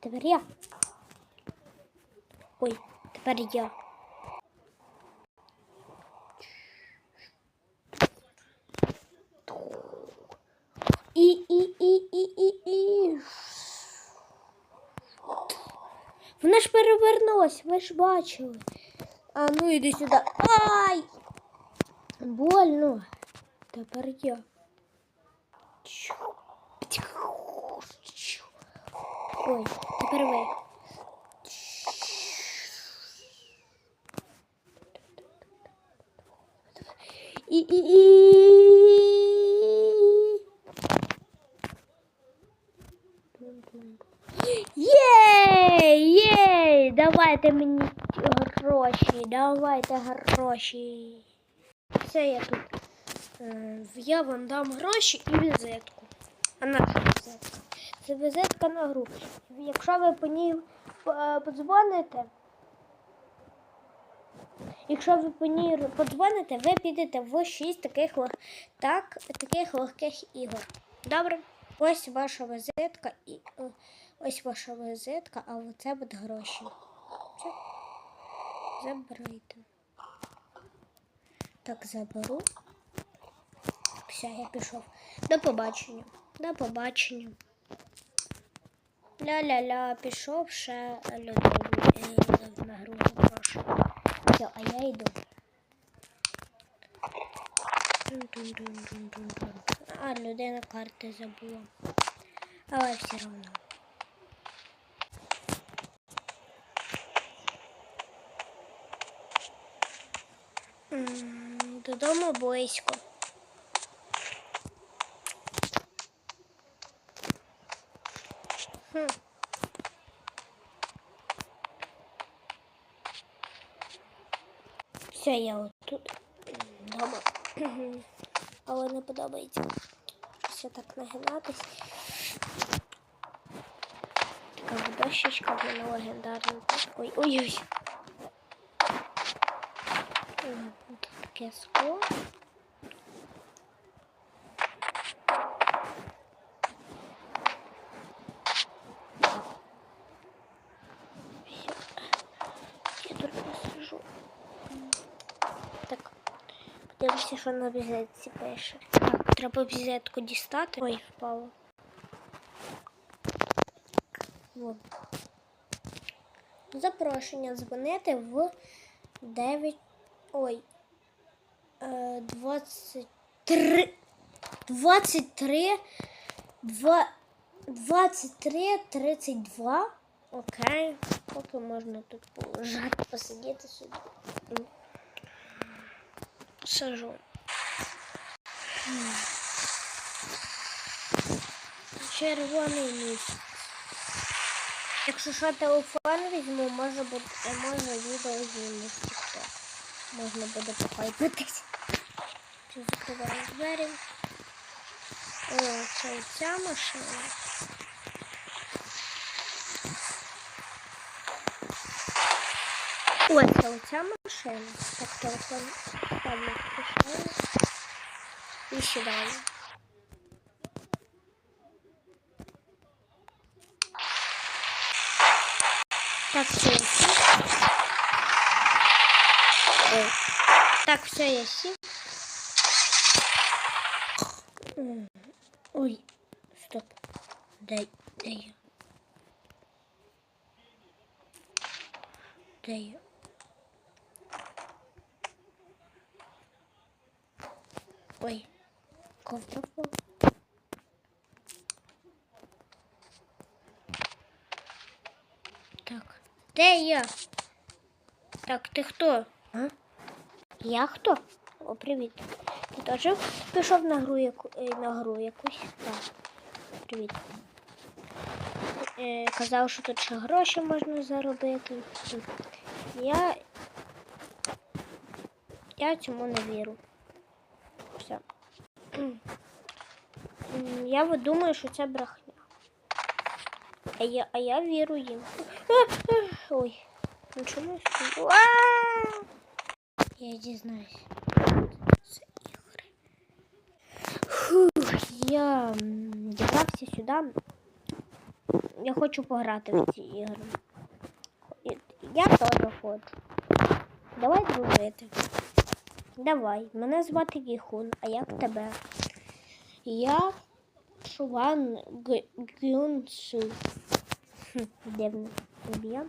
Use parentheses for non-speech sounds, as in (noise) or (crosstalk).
тепер я. Ой, тепер я. І, і, і, і, і, і. Вона ж перевернулась, ви ж бачили. А ну іди сюди. Ай! Больно. Тепер я. Ой, тепер ви. І, і, і. Єй! Єй! Давайте мені гроші, давайте гроші. Все я тут. Е, Я вам дам гроші і візитку. Наша візитка? Це візитка на гру. Якщо ви по ній е, подзвоните, якщо ви по ній подзвоните, ви підете в 6 таких, так, таких легких ігор. Добре? Ось ваша візитка і е, ось ваша візитка, а оце буде гроші. Все. Забирайте. Так, заберу. Все, я пішов. До побачення. До побачення. Ля-ля-ля, пішов ще людовий е, на гру прошу. Все, а я йду. А, людина карти забула. Але все одно. Додому близько. Хм. Все, я от тут вдома. (clears throat) Але не подобається. Все так нагинатись. Така дощечка, вона легендарна. Ой, ой, ой. М, Тут таке скло. Всё. Я тут посажу. Так, подивимося, що на візитці пише. Так, треба візитку дістати. Ой, впало. Вон. Запрошення дзвонити в 9. Ой. Е, 23. 23. 2, 23, 32. Окей. Поки можна тут полежати, посидіти собі. Сажу. Червоний місяць. Якщо що телефон візьму, може буде може відео зніму. Можна буде похайпитись. Чи закриваю двері. О, це ця машина. О, це оця машина. Так, телефон І сідаю. Так, все, я сів. Ой. Так, все, я сів. Ой, стоп. Де я? Де я? Ой, впала. Так, де я? Так, ти хто? А? Я хто? О, привіт. Ти теж пішов на гру, яку... е, на гру якусь? Так. Привіт. Е, казав, що тут ще гроші можна заробити. Я. Я цьому не вірю. Все. М, Я от думаю, що це брехня. А я, а я вірю їм. А, а, Ой, ну чому я стою? А! Я дізнаюсь. Це ігри. Фух, я м, дібрався сюди. Я хочу пограти в ці ігри. І- Я теж хочу. Давай дружити. Давай. Мене звати Гіхун, а як тебе? Я Шуван Г- Гюнсу. Хм, Дивне ім'я.